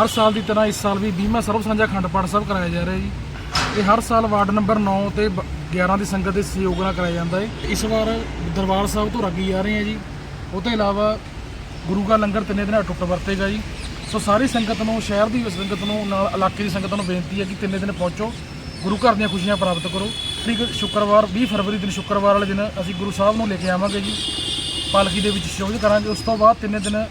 ਹਰ ਸਾਲ ਦੀ ਤਰ੍ਹਾਂ ਇਸ ਸਾਲ ਵੀ 20ਵਾਂ ਸਰਬ ਸਾਂਝਾ ਅਖੰਡ ਪਾਠ ਸਾਹਿਬ ਕਰਾਇਆ ਜਾ ਰਿਹਾ ਜੀ। ਇਹ ਹਰ ਸਾਲ ਵਾਰਡ ਨੰਬਰ 9 ਤੇ ਬ- 11 ਦੀ ਸੰਗਤ ਦੇ ਸਹਿਯੋਗ ਨਾਲ ਕਰਾਇਆ ਜਾਂਦਾ ਹੈ। ਇਸ ਵਾਰ ਦਰਬਾਰ ਸਾਹਿਬ ਤੋਂ ਰਾਗੀ ਆ ਰਹੇ ਹਾਂ ਜੀ। ਉਹ ਤੋਂ ਇਲਾਵਾ ਗੁਰੂ ਕਾ ਲੰਗਰ ਤਿੰਨੇ ਦਿਨ ਅਟੁੱਟ ਵਰਤੇਗਾ ਜੀ। ਸੋ ਸਾਰੀ ਸੰਗਤ ਨੂੰ, ਸ਼ਹਿਰ ਦੀ ਸੰਗਤ ਨੂੰ, ਨਾਲ ਇਲਾਕੇ ਦੀ ਸੰਗਤ ਨੂੰ ਬੇਨਤੀ ਹੈ ਕਿ ਤਿੰਨੇ ਦਿਨ ਪਹੁੰਚੋ। ਗੁਰੂ ਘਰ ਦੀਆਂ ਖੁਸ਼ੀਆਂ ਪ੍ਰਾਪਤ ਕਰੋ। ਠੀਕ, ਸ਼ੁੱਕਰਵਾਰ 20 ਫਰਵਰੀ ਦਿਨ ਸ਼ੁੱਕਰਵਾਰ ਵਾਲੇ ਦਿਨ ਅਸੀਂ ਗੁਰੂ ਸਾਹਿਬ ਨੂੰ ਲੈ ਕੇ ਆਵਾਂਗੇ ਜੀ। ਪਾਲਕੀ ਦੇ ਵਿੱਚ ਸ਼ੋਭਿਤ ਕਰਾਂਗੇ। ਉਸ ਤੋਂ ਬਾਅਦ ਤਿੰਨੇ ਦਿਨ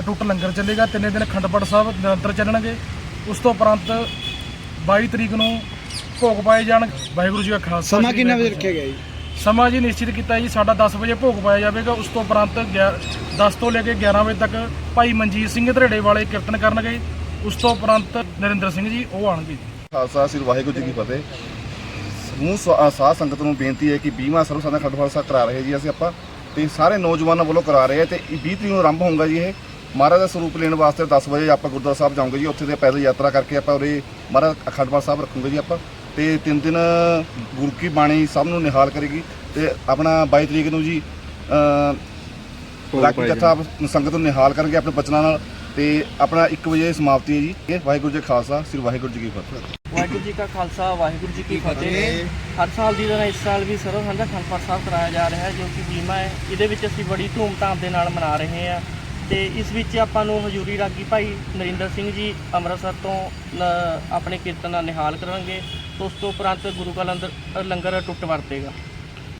ਅਟੁੱਟ ਲੰਗਰ ਚੱਲੇਗਾ। ਤਿੰਨੇ ਦਿਨ ਅਖੰਡ ਪਾਠ ਸਾਹਿਬ ਨਿਰੰਤਰ ਚੱਲਣਗੇ। ਉਸ ਤੋਂ ਉਪਰੰਤ 22 ਤਰੀਕ ਨੂੰ ਭੋਗ ਪਾਏ ਜਾਣ। ਵਾਹਿਗੁਰੂ ਜੀ ਕਾ ਖਾਲਸਾ। ਸਮਾਂ ਕਿੰਨਾ ਵਜੇ ਰੱਖਿਆ ਗਿਆ ਜੀ? ਸਮਾਂ ਜੀ ਨਿਸ਼ਚਿਤ ਕੀਤਾ ਜੀ ਸਾਡਾ 10 ਵਜੇ ਭੋਗ ਪਾਇਆ ਜਾਵੇਗਾ। ਉਸ ਤੋਂ ਉਪਰੰਤ 10 ਤੋਂ ਲੈ ਕੇ 11 ਵਜੇ ਤੱਕ ਭਾਈ ਮਨਜੀਤ ਸਿੰਘ ਧਰੇੜੇ ਵਾਲੇ ਕੀਰਤਨ ਕਰਨਗੇ। ਉਸ ਤੋਂ ਉਪਰੰਤ ਨਰਿੰਦਰ ਸਿੰਘ ਜੀ ਉਹ ਆਣਗੇ ਖਾਲਸਾ ਸ੍ਰੀ ਵਾਹਿਗੁਰੂ ਜੀ ਕੀ ਫਤਿਹ। ਸਮੂਹ ਸਾਧ ਸੰਗਤ ਨੂੰ ਬੇਨਤੀ ਹੈ ਕਿ 20ਵਾਂ ਸਰਵ ਸਾਧਾ ਖੰਡ ਖਾਲਸਾ ਕਰਾ ਰਹੇ ਜੀ ਅਸੀਂ ਆਪਾਂ। ਤੇ ਸਾਰੇ ਨੌਜਵਾਨਾਂ ਵੱਲੋਂ ਕਰਾ ਰਹੇ ਆ ਤੇ ਇਹ 20 ਤਰੀਕ ਨੂੰ ਆਰੰਭ ਹੋਊਗਾ ਜੀ ਇਹ। ਮਹਾਰਾਜ ਦਾ ਸਰੂਪ ਲੈਣ ਵਾਸਤੇ 10 ਵਜੇ ਆਪਾਂ ਗੁਰਦੁਆਰਾ ਸਾਹਿਬ ਜਾਵਾਂਗੇ ਜੀ ਉੱਥੇ ਦੇ ਪੈਦਲ ਯਾਤਰਾ ਕਰਕੇ ਆਪਾਂ ਉਰੇ ਮਹਾਰਾਜ ਅਖੰਡ ਪਾਠ ਸਾਹਿਬ ਰੱਖੂਗੇ ਜੀ ਆਪਾਂ। ਤੇ ਤਿੰਨ ਦਿਨ ਗੁਰੂ ਕੀ ਬਾਣੀ ਸਭ ਨੂੰ ਨਿਹਾਲ ਕਰੇਗੀ। ਤੇ ਆਪਣਾ 22 ਤਰੀਕ ਨੂੰ ਜੀ ਅ ਲਾਕੀ ਜੱਥਾ ਸੰਗਤ ਨੂੰ ਨਿਹਾਲ ਕਰਨਗੇ ਆਪਣੇ ਬਚਨਾਂ ਨਾਲ। ਤੇ ਆਪਣਾ 1 ਵਜੇ ਸਮਾਪਤੀ ਹੈ ਜੀ। ਇਹ ਵਾਹਿਗੁਰੂ ਜੀ ਕਾ ਖਾਲਸਾ ਸ੍ਰੀ ਵਾਹਿਗੁਰੂ ਜੀ ਕੀ ਫਤਿਹ। ਵਾਹਿਗੁਰੂ ਜੀ ਕਾ ਖਾਲਸਾ ਵਾਹਿਗੁਰੂ ਜੀ ਕੀ ਫਤਿਹ। ਹਰ ਸਾਲ ਦੀ ਤਰ੍ਹਾਂ ਇਸ ਸਾਲ ਵੀ ਸਰਵ ਅਖੰਡ ਪਾਠ ਸਾਹਿਬ ਕਰਾਇਆ ਜਾ ਰਿਹਾ ਹੈ ਜੋ ਕਿ ਬੀਮਾ ਹੈ। ਇਹਦੇ ਵਿੱਚ ਅਸੀਂ ਬੜੀ ਧੂਮਧਾਮ ਦੇ ਨਾਲ ਮਨਾ ਰਹੇ ਹਾਂ। ਤੇ ਇਸ ਵਿੱਚ ਆਪਾਂ ਨੂੰ ਹਜੂਰੀ ਰਾਗੀ ਭਾਈ ਨਰਿੰਦਰ ਸਿੰਘ ਜੀ ਅੰਮ੍ਰਿਤਸਰ ਤੋਂ ਆਪਣੇ ਕੀਰਤਨ ਨਾਲ ਨਿਹਾਲ ਕਰਨਗੇ ਉਸ ਤੋਂ ਉਪਰੰਤ ਗੁਰੂ ਕਾ ਲੰਗਰ ਟੁੱਟ ਵਰਤੇਗਾ।